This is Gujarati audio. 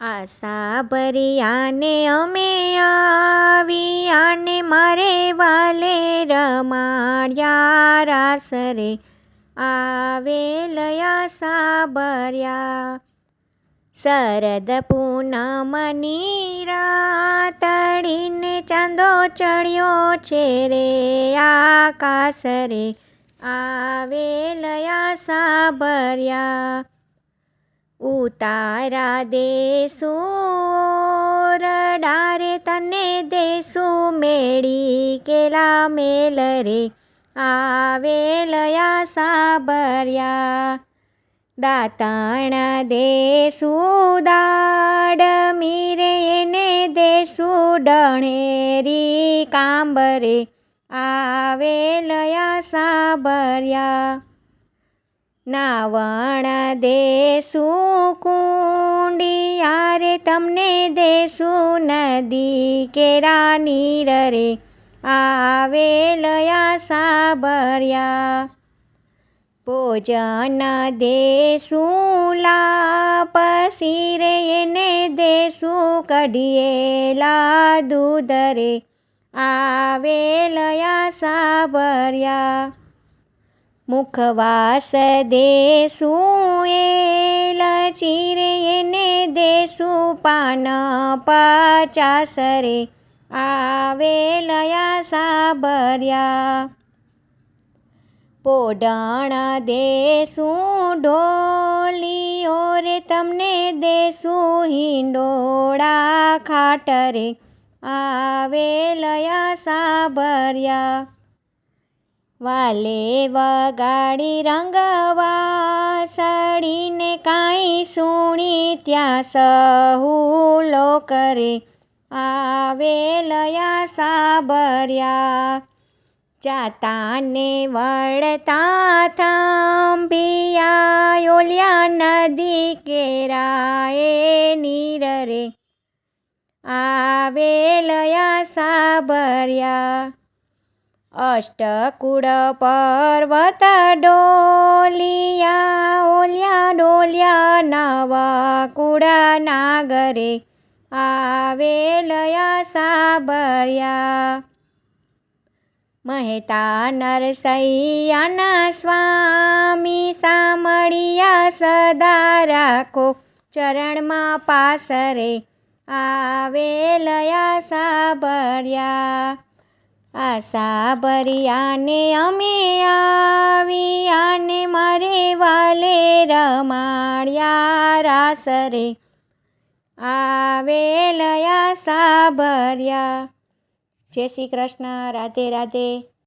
આશા ભરિયાને અમે આવિયાને મારે વાલે રમાડ્યા રાસરે. આવે આવેલયા સાબર્યા શરદ પૂનમની રાતડીને ચાંદો ચડ્યો છે રે આકાશ રે. આવેલયા સાબર્યા ઉતારા દેશું, રડારે તને દેશું, મેળી કેલા મેલ રે આવેલયા સાબર્યા. દાતણ દેશું, દાડ મીરે એને દેશું, ડણેરી કાંબરે આવેલયા સાબર્યા. નાવણ દેશું કુંડિયારે તમને દેશું નદી કેરા નીર રે આવેલયા સાબર્યા. ભોજન દેશું લાપસી રે, એને દેશું કઢિયેલા દૂધ રે આવેલયા સાબર્યા. મુખવાસ દેશું એ ચીરે એને દેશું પાન પચાસ રે આવેલયા સાબર્યા. પોડણ દેશું ઢોલીઓ રે તમને દેશું હિંડોળા ખાટરે આવે લયા સાબર્યા. વાલે વગાડી રંગવા સડીને કાંઈ સુણી ત્યાં સહુલો કરે આવેલયા સાબર્યા. જાતાને વળતા થાંભિયા, ઓલ્યા નદી કેરાએ નીર રે આવેલયા સાબર્યા. અષ્ટકુળ પર્વત ડોલિયા ઓલ્યા ડોલ્યા નવા કુડા નાગરે આવેલયા સાબર્યા મહેતા નરસૈયાના સ્વામી સામળિયા સદા રાખો ચરણમાં પાસરે આવેલયા સાબર્યા આશા ભરિયાને અમે આવિયાને મારે વાલે રમાડ્યા રાસરે. આવેલયા સાબર્યા જય શ્રી કૃષ્ણ. રાધે રાધે.